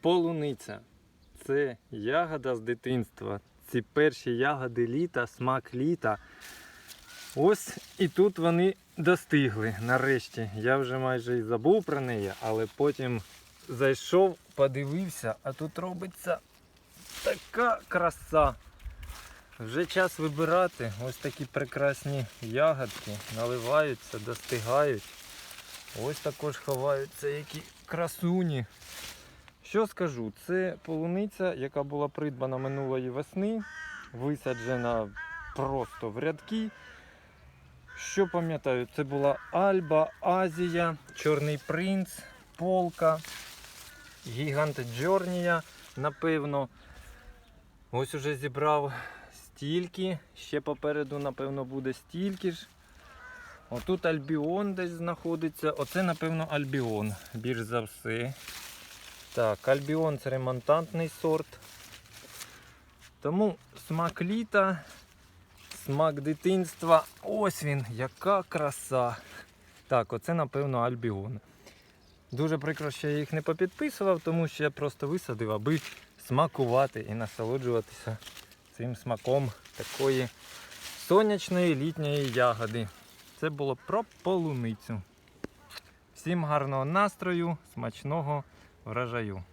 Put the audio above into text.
Полуниця. Це ягода з дитинства. Ці перші ягоди літа, смак літа. Ось і тут вони достигли нарешті. Я вже майже і забув про неї, але потім зайшов, подивився, а тут робиться така краса. Вже час вибирати. Ось такі прекрасні ягодки наливаються, достигають. Ось також ховаються які красуні. Що скажу, це полуниця, яка була придбана минулої весни, висаджена просто в рядки. Що пам'ятаю, це була Альба, Азія, Чорний принц, Полка, Гігант Джорнія, напевно. Ось уже зібрав стільки, ще попереду, напевно, буде стільки ж. Отут Альбіон десь знаходиться. Оце, напевно, Альбіон, більш за все. Так, Альбіон це ремонтантний сорт. Тому смак літа, смак дитинства. Ось він, яка краса. Так, оце, напевно, Альбіон. Дуже прикро, що я їх не попідписував, тому що я просто висадив, аби смакувати і насолоджуватися цим смаком такої сонячної літньої ягоди. Це було про полуницю. Всім гарного настрою, смачного врожаю.